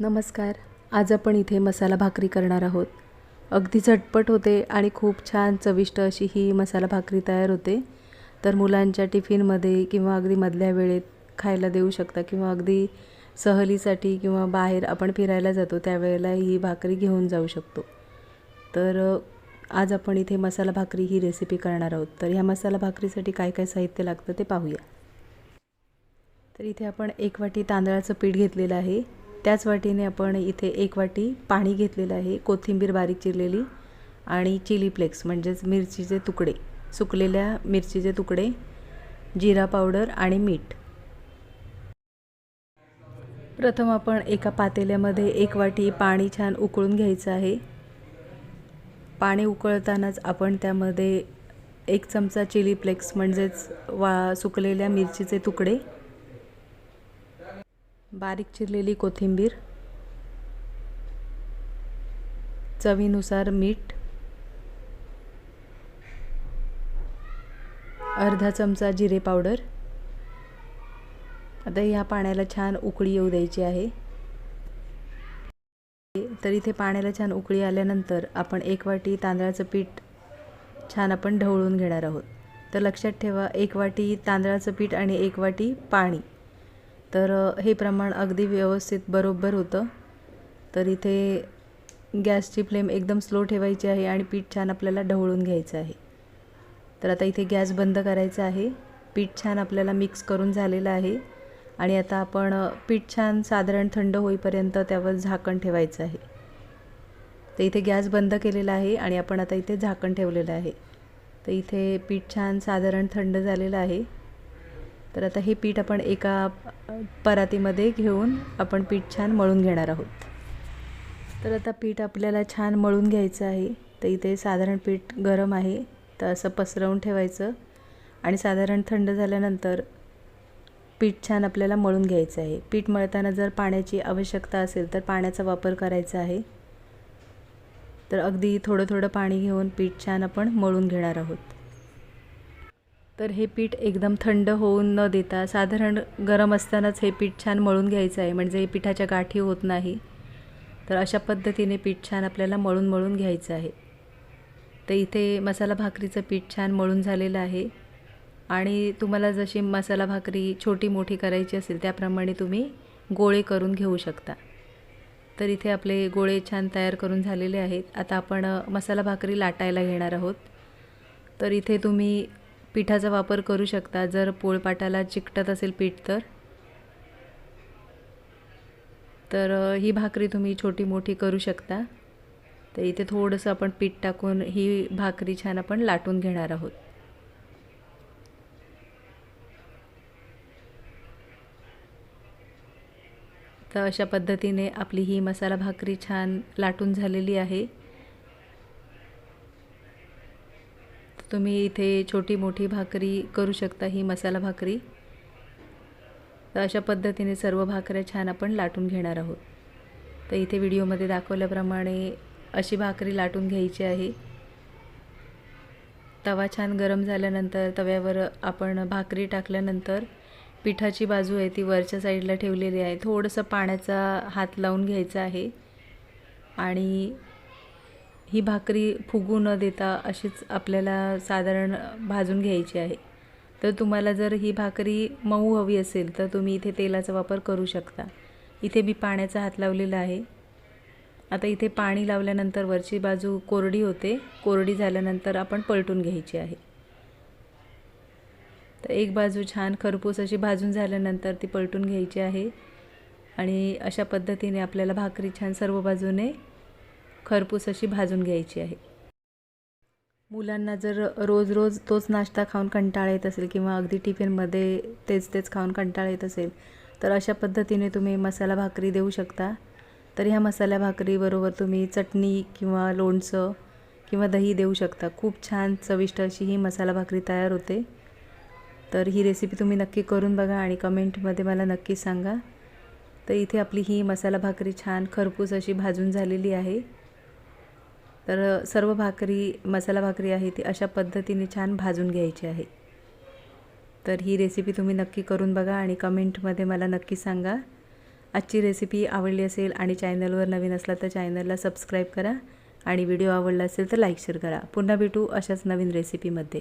नमस्कार. आज आपण इथे मसाला भाकरी करणार आहोत. अगदी झटपट होते आणि खूप छान चविष्ट अशी ही मसाला भाकरी तयार होते. तर मुलांच्या टिफिनमध्ये किंवा अगदी मधल्या वेळेत खायला देऊ शकता किंवा अगदी सहलीसाठी किंवा बाहेर आपण फिरायला जातो त्यावेळेला ही भाकरी घेऊन जाऊ शकतो. तर आज आपण इथे मसाला भाकरी ही रेसिपी करणार आहोत. तर ह्या मसाला भाकरीसाठी काय काय साहित्य लागतं ते पाहूया. तर इथे आपण एक वाटी तांदळाचं पीठ घेतलेलं आहे. त्याच वाटीने आपण इथे एक वाटी पाणी घेतलेलं आहे कोथिंबीर बारीक चिरलेली आणि चिली फ्लेक्स म्हणजेच मिरचीचे तुकडे सुकलेल्या मिरचीचे तुकडे जिरा पावडर आणि मीठ. प्रथम आपण एका पातेल्यामध्ये एक वाटी पाणी छान उकळून घ्यायचं आहे. पाणी उकळतानाच आपण त्यामध्ये एक चमचा चिली फ्लेक्स म्हणजेच वा सुकलेल्या मिरचीचे तुकडे बारीक चिरलेली कोथिंबीर चवीनुसार मीठ अर्धा चमचा जिरे पावडर. आता ह्या पाण्याला छान उकळी येऊ द्यायची आहे. तर इथे पाण्याला छान उकळी आल्यानंतर आपण एक वाटी तांदळाचं पीठ छान आपण ढवळून घेणार आहोत. तर लक्षात ठेवा एक वाटी तांदळाचं पीठ आणि एक वाटी पाणी. तर हे प्रमाण अगदी व्यवस्थित बरोबर होतं. तर इथे गॅसची फ्लेम एकदम स्लो ठेवायची आहे आणि पीठ छान आपल्याला ढवळून घ्यायचं आहे. तर आता इथे गॅस बंद करायचा आहे. पीठ छान आपल्याला मिक्स करून झालेलं आहे. आणि आता आपण पीठ छान साधारण थंड होईपर्यंत त्यावर झाकण ठेवायचं आहे. तर इथे गॅस बंद केलेला आहे आणि आपण आता इथे झाकण ठेवलेलं आहे. तर इथे पीठ छान साधारण थंड झालेलं आहे. तर आता हे पीठ आपण एका परातीमध्ये घेऊन आपण पीठ छान मळून घेणार आहोत. तर आता पीठ आपल्याला छान मळून घ्यायचं आहे. तर इथे साधारण पीठ गरम आहे. तर असं पसरवून ठेवायचं. आणि साधारण थंड झाल्यानंतर पीठ छान आपल्याला मळून घ्यायचं आहे. पीठ मळताना जर पाण्याची आवश्यकता असेल तर पाण्याचा वापर करायचा आहे. तर अगदी थोडं थोडं पाणी घेऊन पीठ छान आपण मळून घेणार आहोत. तर हे पीठ एकदम थंड होऊन न देता साधारण गरम असतानाच हे पीठ छान मळून घ्यायचं आहे. म्हणजे हे पिठाच्या गाठी होत नाही. तर अशा पद्धतीने पीठ छान आपल्याला मळून मळून घ्यायचं आहे. तर इथे मसाला भाकरीचं पीठ छान मळून झालेलं आहे. आणि तुम्हाला जशी मसाला भाकरी छोटी मोठी करायची असेल त्याप्रमाणे तुम्ही गोळे करून घेऊ शकता. तर इथे आपले गोळे छान तयार करून झालेले आहेत. आता आपण मसाला भाकरी लाटायला घेणार आहोत. तर इथे तुम्ही पिठाचा वापर करू शकता. जर पोळपाटाला चिकटत असेल पीठ तर? तर ही भाकरी तुम्ही छोटी मोठी करू शकता. तर इथे थोडंसं आपण पीठ टाकून ही भाकरी छान आपण लाटून घेणार आहोत. तर अशा पद्धतीने आपली ही मसाला भाकरी छान लाटून झालेली आहे. तुम्ही इथे छोटी मोठी भाकरी करू शकता ही मसाला भाकरी. तर अशा पद्धतीने सर्व भाकऱ्या छान आपण लाटून घेणार आहोत. तर इथे व्हिडिओमध्ये दाखवल्याप्रमाणे अशी भाकरी लाटून घ्यायची आहे. तवा छान गरम झाल्यानंतर तव्यावर आपण भाकरी टाकल्यानंतर पिठाची बाजू आहे ती वरच्या साईडला ठेवलेली आहे. थोडंसं पाण्याचा हात लावून घ्यायचा आहे. आणि ही भाकरी फुगू न देता अशीच आपल्याला साधारण भाजून घ्यायची आहे. तर तुम्हाला जर ही भाकरी मऊ हवी असेल तर तुम्ही इथे तेलाचा वापर करू शकता. इथे मी पाण्याचा हात लावलेला आहे. आता इथे पाणी लावल्यानंतर वरची बाजू कोरडी होते. कोरडी झाल्यानंतर आपण पलटून घ्यायची आहे. तर एक बाजू छान खरपूस अशी भाजून झाल्यानंतर ती पलटून घ्यायची आहे. आणि अशा पद्धतीने आपल्याला भाकरी छान सर्व बाजूने खरपूस अशी भाजून घ्यायची आहे. मुलांना जर रोज रोज तोच नाश्ता खाऊन कंटाळा येत असेल किंवा अगदी टिफिनमध्ये तेच तेच खाऊन कंटाळा येत असेल तर अशा पद्धतीने तुम्ही मसाला भाकरी देऊ शकता. तर ह्या मसाला भाकरीबरोबर तुम्ही चटणी किंवा लोणचं किंवा दही देऊ शकता. खूप छान चविष्ट अशी ही मसाला भाकरी तयार होते. तर ही रेसिपी तुम्ही नक्की करून बघा आणि कमेंटमध्ये मला नक्की सांगा. तर इथे आपली ही मसाला भाकरी छान खरपूस अशी भाजून झालेली आहे. तर सर्व भाकरी मसाला भाकरी आहे ती अशा पद्धतीने छान भाजून घ्यायची आहे. तर ही रेसिपी तुम्ही नक्की करून बघा आणि कमेंटमध्ये मला नक्की सांगा. आजची रेसिपी आवडली असेल आणि चॅनलवर नवीन असला तर चॅनलला सबस्क्राईब करा आणि व्हिडिओ आवडला असेल तर लाईक शेअर करा. पुन्हा भेटू अशाच नवीन रेसिपीमध्ये